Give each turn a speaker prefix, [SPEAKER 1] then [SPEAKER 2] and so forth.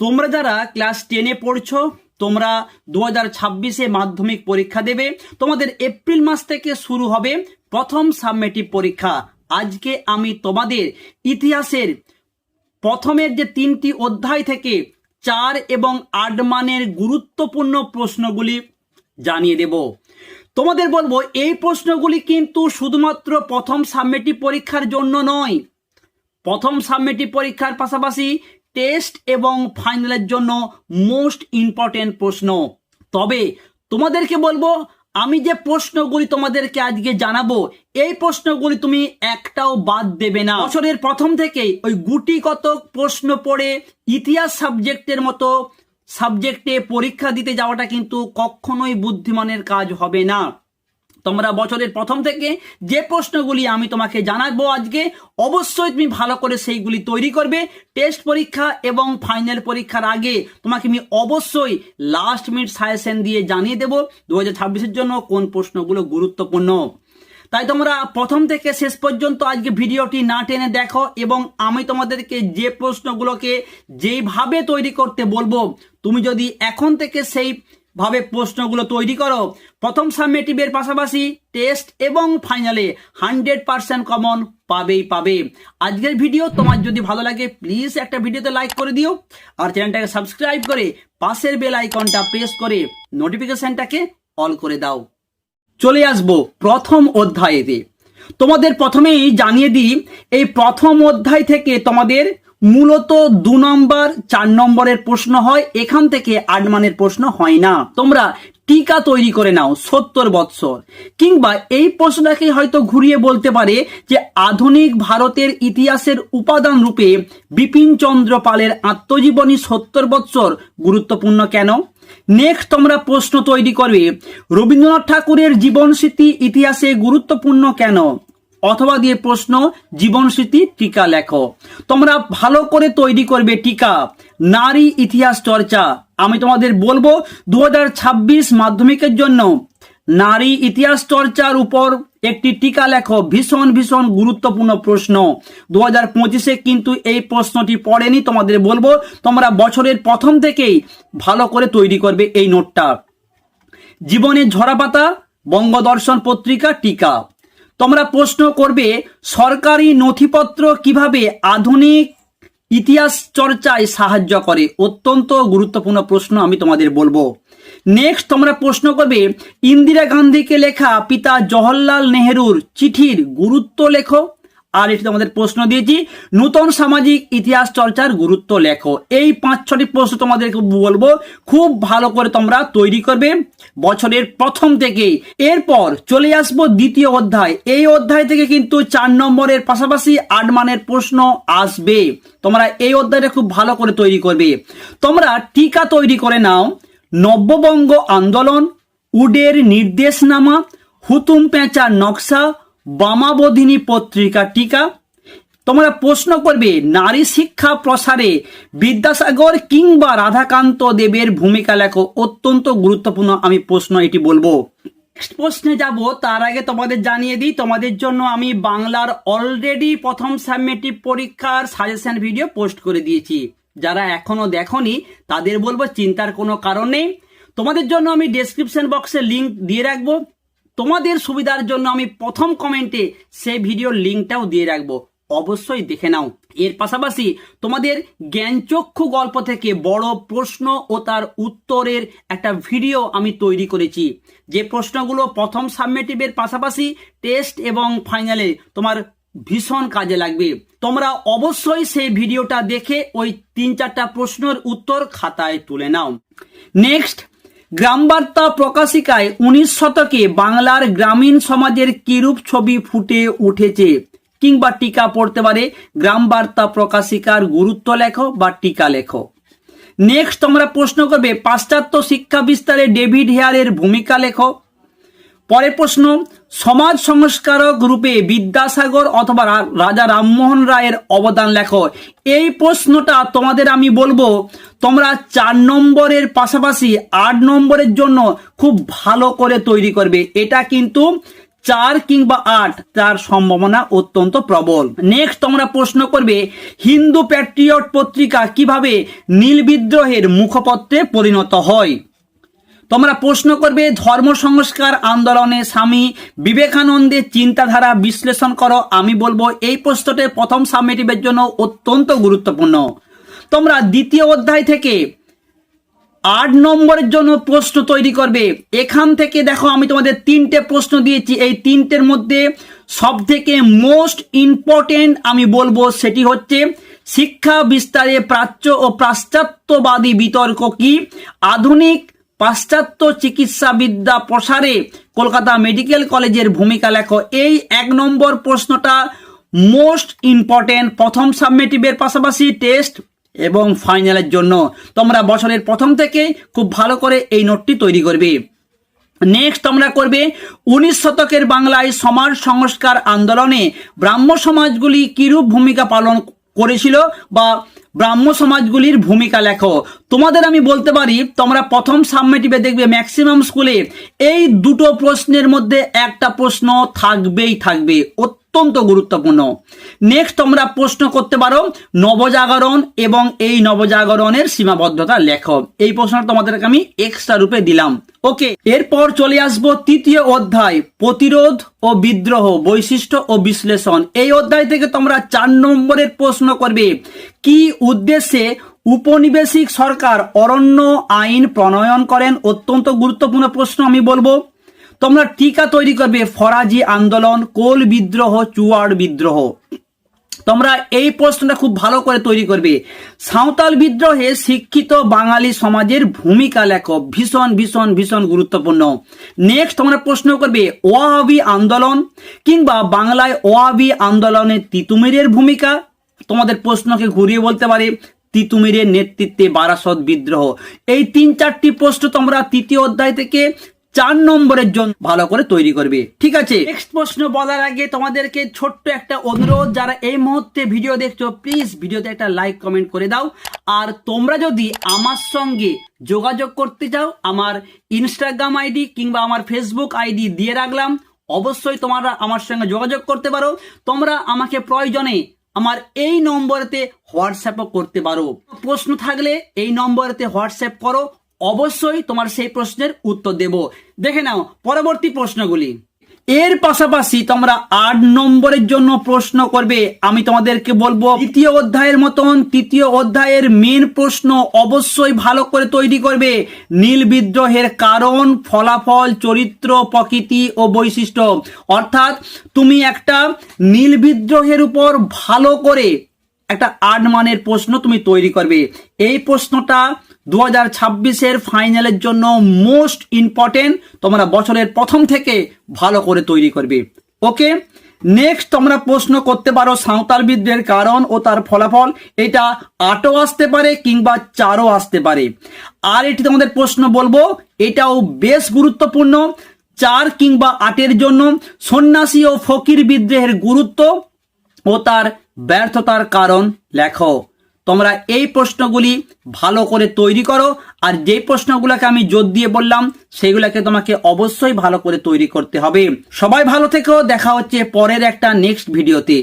[SPEAKER 1] তোমরা যারা ক্লাস টেনে পড়ছো, তোমরা দু হাজার ছাব্বিশে মাধ্যমিক পরীক্ষা দেবে। তোমাদের এপ্রিল মাস থেকে শুরু হবে প্রথম সাবমেটিভ পরীক্ষা। আজকে আমি তোমাদের ইতিহাসের প্রথমের যে তিনটি অধ্যায় থেকে চার এবং আট মানের গুরুত্বপূর্ণ প্রশ্নগুলি জানিয়ে দেব। তোমাদের বলব, এই প্রশ্নগুলি কিন্তু শুধুমাত্র প্রথম সাবমেটিভ পরীক্ষার জন্য নয়, প্রথম সাবমেটিভ পরীক্ষার পাশাপাশি টেস্ট এবং ফাইনালের জন্য মোস্ট ইম্পর্টেন্ট প্রশ্ন। তবে তোমাদেরকে বলব, আমি যে প্রশ্নগুলি তোমাদেরকে আজকে জানাব, এই প্রশ্নগুলি তুমি একটাও বাদ দেবে না। বছরের প্রথম থেকেই ওই গুটি কত প্রশ্ন পড়ে ইতিহাস সাবজেক্টের মতো সাবজেক্টে পরীক্ষা দিতে যাওয়াটা কিন্তু কখনোই বুদ্ধিমানের কাজ হবে না। তোমরা বছরের প্রথম থেকে যে প্রশ্নগুলি আমি তোমাকে জানাব আজকে, অবশ্যই তুমি ভালো করে সেইগুলি তৈরি করবে। টেস্ট পরীক্ষা এবং ফাইনাল পরীক্ষার আগে তোমাকে আমি অবশ্যই লাস্ট মিনিট সাজেশন দিয়ে জানিয়ে দেবো দু হাজার জন্য কোন প্রশ্নগুলো গুরুত্বপূর্ণ। তাই তোমরা প্রথম থেকে শেষ পর্যন্ত আজকে ভিডিওটি না টেনে দেখো এবং আমি তোমাদেরকে যে প্রশ্নগুলোকে যেইভাবে তৈরি করতে বলব, তুমি যদি এখন থেকে সেই ভাবে প্রশ্নগুলো তৈরি করো। প্রথম সাবমেটিভের পাশাপাশি টেস্ট এবং ফাইনালে হান্ড্রেড পার্সেন্ট কমন পাবেই পাবে। আজকের ভিডিও তোমার যদি ভালো লাগে প্লিজ একটা ভিডিওতে লাইক করে দিও। আর চ্যানেলটাকে সাবস্ক্রাইব করে পাশের বেল আইকনটা প্রেস করে নোটিফিকেশনটাকে অল করে দাও। চলে আসব প্রথম অধ্যায়েতে। তোমাদের প্রথমেই জানিয়ে দিই, এই প্রথম অধ্যায় থেকে তোমাদের মূলত দু নম্বর, চার নম্বরের প্রশ্ন হয়। এখান থেকে আট মানের প্রশ্ন হয় না। তোমরা টিকা তৈরি করে নাও, সত্তর বৎসর। কিংবা এই প্রশ্নটাকে হয়তো ঘুরিয়ে বলতে পারে যে আধুনিক ভারতের ইতিহাসের উপাদান রূপে বিপিন চন্দ্র পালের আত্মজীবনী সত্তর বৎসর গুরুত্বপূর্ণ কেন? নেক্সট তোমরা প্রশ্ন তৈরি করবে, রবীন্দ্রনাথ ঠাকুরের জীবন স্মৃতি ইতিহাসে গুরুত্বপূর্ণ কেন? অথবা দিয়ে প্রশ্ন জীবন স্মৃতি টিকা লেখো। তোমরা ভালো করে তৈরি করবে টিকা। নারী ইতিহাস চর্চা। আমি তোমাদের বলব দু হাজার ছাব্বিশ মাধ্যমিকের জন্য নারী ইতিহাস চর্চার উপর একটি টিকা লেখো। ভীষণ ভীষণ গুরুত্বপূর্ণ প্রশ্ন। দু হাজার পঁচিশে কিন্তু এই প্রশ্নটি পড়েনি, তোমাদের বলব। তোমরা বছরের প্রথম থেকেই ভালো করে তৈরি করবে এই নোটটা। জীবনের ঝরাপাতা বঙ্গদর্শন পত্রিকা, টিকা। তোমরা প্রশ্ন করবে, সরকারি নথিপত্র কীভাবে আধুনিক ইতিহাস চর্চায় সাহায্য করে? অত্যন্ত গুরুত্বপূর্ণ প্রশ্ন আমি তোমাদের বলব। নেক্সট তোমরা প্রশ্ন করবে, ইন্দিরা গান্ধীকে লেখা পিতা জওহরলাল নেহেরুর চিঠির গুরুত্ব লেখো। আর এটি তোমাদের প্রশ্ন দিয়েছি, নূতন সামাজিক ইতিহাস চর্চার গুরুত্ব লেখো। এই পাঁচ ছটি প্রশ্ন তোমাদেরকে বলব, খুব ভালো করে তোমরা তৈরি করবে বছরের প্রথম থেকেই। এরপর চলে আসব দ্বিতীয় অধ্যায়। এই অধ্যায় থেকে কিন্তু চার নম্বরের পাশাপাশি আট মানের প্রশ্ন আসবে। তোমরা এই অধ্যায়টা খুব ভালো করে তৈরি করবে। তোমরা টিকা তৈরি করে নাও, নব্যবঙ্গ আন্দোলন, উডের নির্দেশনামা, হুতুম পেঁচার নকশা বামাবোধিনী পত্রিকা টিকা। তোমরা প্রশ্ন করবে, নারী শিক্ষা প্রসারে বিদ্যাসাগর কিংবা রাধাকান্ত দেবের ভূমিকা লেখো। অত্যন্ত গুরুত্বপূর্ণ আমি প্রশ্ন এটি বলব। প্রশ্নে যাব, তার আগে তোমাদের জানিয়ে দিই, তোমাদের জন্য আমি বাংলার অলরেডি প্রথম সাবমেটিভ পরীক্ষার সাজেশন ভিডিও পোস্ট করে দিয়েছি। যারা এখনও দেখনি, তাদের বলব, চিন্তার কোনো কারণ নেই। তোমাদের জন্য আমি ডেসক্রিপশন বক্সে লিংক দিয়ে রাখব। তোমাদের সুবিধার জন্য আমি প্রথম কমেন্টে সেই ভিডিওর লিঙ্কটাও দিয়ে রাখব। অবশ্যই দেখে নাও। এর পাশাপাশি তোমাদের জ্ঞানচক্ষু গল্প থেকে বড় প্রশ্ন ও তার উত্তরের একটা ভিডিও আমি তৈরি করেছি। যে প্রশ্নগুলো প্রথম সাবমেটিভের পাশাপাশি টেস্ট এবং ফাইনালে তোমার ভীষণ কাজে লাগবে। তোমরা অবশ্যই সেই ভিডিওটা দেখে ওই তিন চারটা প্রশ্নের উত্তর খাতায় তুলে নাও। নেক্সট গ্রামবার্তা প্রকাশিকায় উনিশ শতকে বাংলার গ্রামীণ সমাজের কিরূপ ছবি ফুটে উঠেছে কিংবা টিকা পড়তে পারে গ্রাম বার্তা প্রকাশিকার গুরুত্ব লেখো বা টিকা লেখো। নেক্সট তোমরা প্রশ্ন করবে, পাশ্চাত্য শিক্ষা বিস্তারে ডেভিড হেয়ারের ভূমিকা লেখো। পরের প্রশ্ন, সমাজ সংস্কারক রূপে বিদ্যাসাগর অথবা রাজা রামমোহন রায়ের অবদান লেখো। এই প্রশ্নটা তোমাদের আমি বলব, তোমরা চার নম্বরের পাশাপাশি আট নম্বরের জন্য খুব ভালো করে তৈরি করবে। এটা কিন্তু চার কিংবা আট, তার সম্ভাবনা অত্যন্ত প্রবল। নেক্সট তোমরা প্রশ্ন করবে, হিন্দু প্যাট্রিয়ট পত্রিকা কীভাবে নীল বিদ্রোহের মুখপত্রে পরিণত হয়? তোমরা প্রশ্ন করবে, ধর্ম সংস্কার আন্দোলনে স্বামী বিবেকানন্দের চিন্তাধারা বিশ্লেষণ করো, আমি বলব এই প্রশ্নটি প্রথম সাবমিটিভের জন্য অত্যন্ত গুরুত্বপূর্ণ। তোমরা দ্বিতীয় অধ্যায় থেকে আট নম্বরের জন্য প্রশ্ন তৈরি করবে। এখান থেকে দেখো, আমি তোমাদের তিনটে প্রশ্ন দিয়েছি। এই তিনটের মধ্যে সব থেকে মোস্ট ইম্পর্টেন্ট আমি বলব সেটি হচ্ছে, শিক্ষা বিস্তারে প্রাচ্য ও পাশ্চাত্যবাদী বিতর্ক কি? আধুনিক পাশ্চাত্য চিকিৎসাবিদ্যা প্রসারে কলকাতা মেডিকেল কলেজের ভূমিকা লেখো। এই এক নম্বর প্রশ্নটা মোস্ট ইম্পর্টেন্ট প্রথম সাবমেটিভের পাশাপাশি টেস্ট এবং ফাইনালের জন্য। তোমরা বছরের প্রথম থেকে খুব ভালো করে এই নোটটি তৈরি করবে। নেক্সট তোমরা করবে, উনিশ শতকের বাংলায় সমাজ সংস্কার আন্দোলনে ব্রাহ্ম সমাজগুলি কিরূপ ভূমিকা পালন করেছিল বা ব্রাহ্ম সমাজগুলির ভূমিকা লেখো। তোমাদের আমি বলতে পারি, তোমরা প্রথম সাবমেটিভে দেখবে ম্যাক্সিমাম স্কুলে এই দুটো প্রশ্নের মধ্যে একটা প্রশ্ন থাকবেই থাকবে, অত্যন্ত গুরুত্বপূর্ণ। নেক্সট তোমরা প্রশ্ন করতে পারো, নবজাগরণ এবং এই নবজাগরণের সীমাবদ্ধতা লেখো। এই প্রশ্নটা তোমাদেরকে আমি এক্সট্রা রূপে দিলাম। ওকে এরপর চলে আসব তৃতীয় অধ্যায়, প্রতিরোধ ও বিদ্রোহ, বৈশিষ্ট্য ও বিশ্লেষণ। এই অধ্যায় থেকে তোমরা চার নম্বরের প্রশ্ন করবে কি উদ্দেশ্যে উপনিবেশিক সরকার অরণ্য আইন প্রণয়ন করেন? অত্যন্ত গুরুত্বপূর্ণ প্রশ্ন আমি বলব। তোমরা টিকা তৈরি করবে, ফরাজি আন্দোলন, কোল বিদ্রোহ, চুয়াড় বিদ্রোহ। তোমরা এই প্রশ্নটা খুব ভালো করে তৈরি করবে। সাঁওতাল বিদ্রোহে শিক্ষিত বাঙালি সমাজের ভূমিকা লেখো। ভীষণ ভীষণ ভীষণ গুরুত্বপূর্ণ। নেক্সট তোমরা প্রশ্ন করবে ওয়াহাবি আন্দোলন কিংবা বাংলায় ওয়াহাবি আন্দোলনে তিতুমিরের ভূমিকা? তোমাদের প্রশ্নকে ঘুরিয়ে বলতে পারে, তিতুমিরের নেতৃত্বে বারাসত বিদ্রোহ। এই তিন চারটি প্রশ্ন তোমরা তৃতীয় অধ্যায় থেকে চার নম্বরের জন্য ভালো করে তৈরি করবে। ঠিক আছে? নেক্সট প্রশ্ন বলার আগে তোমাদেরকে ছোট্ট একটা অনুরোধ, যারা এই মুহূর্তে ভিডিও দেখছ প্লিজ ভিডিওতে একটা লাইক কমেন্ট করে দাও। আর তোমরা যদি আমার সঙ্গে যোগাযোগ করতে চাও, আমার ইনস্টাগ্রাম আইডি কিংবা আমার ফেসবুক আইডি দিয়ে রাখলাম, অবশ্যই তোমরা আমার সঙ্গে যোগাযোগ করতে পারো। তোমরা আমাকে প্রয়োজনে আমার এই নম্বরেতে হোয়াটসঅ্যাপও করতে পারো। প্রশ্ন থাকলে এই নম্বরেতে হোয়াটসঅ্যাপ করো। অবশ্যই তোমার সেই প্রশ্নের উত্তর দেব। দেখে নাও, পরবর্তী প্রশ্নগুলি। এর পাশাপাশি তোমরা আট নম্বরের জন্য প্রশ্ন করবে, আমি তোমাদেরকে বলব তৃতীয় অধ্যায়ের মতন তৃতীয় অধ্যায়ের মেন প্রশ্ন অবশ্যই ভালো করে তৈরি করবে। নীল বিদ্রোহের কারণ, ফলাফল, চরিত্র, প্রকৃতি ও বৈশিষ্ট্য। অর্থাৎ তুমি একটা নীল বিদ্রোহের উপর ভালো করে একটা আট মানের প্রশ্ন তুমি তৈরি করবে। এই প্রশ্নটা দু হাজার ছাব্বিশের ফাইনালের জন্য মোস্ট ইম্পর্টেন্ট, তোমরা বছরের প্রথম থেকে ভালো করে তৈরি করবে। ওকে? নেক্সট তোমরা প্রশ্ন করতে পারো সাঁওতাল বিদ্রোহের কারণ ও তার ফলাফল। এটা আটও আসতে পারে কিংবা চারও আসতে পারে। আর এটি তোমাদের প্রশ্ন বলব, এটাও বেশ গুরুত্বপূর্ণ। চার কিংবা আটের জন্য সন্ন্যাসী ও ফকির বিদ্রোহের গুরুত্ব ও তার ব্যর্থতার কারণ লেখো। তোমরা এই প্রশ্নগুলি ভালো করে তৈরি করো, আর যে প্রশ্নগুলোকে আমি জোর দিয়ে বললাম, সেগুলোকে তোমাকে অবশ্যই ভালো করে তৈরি করতে হবে। সবাই ভালো থেকেও দেখা হচ্ছে পরের একটা নেক্সট ভিডিওতে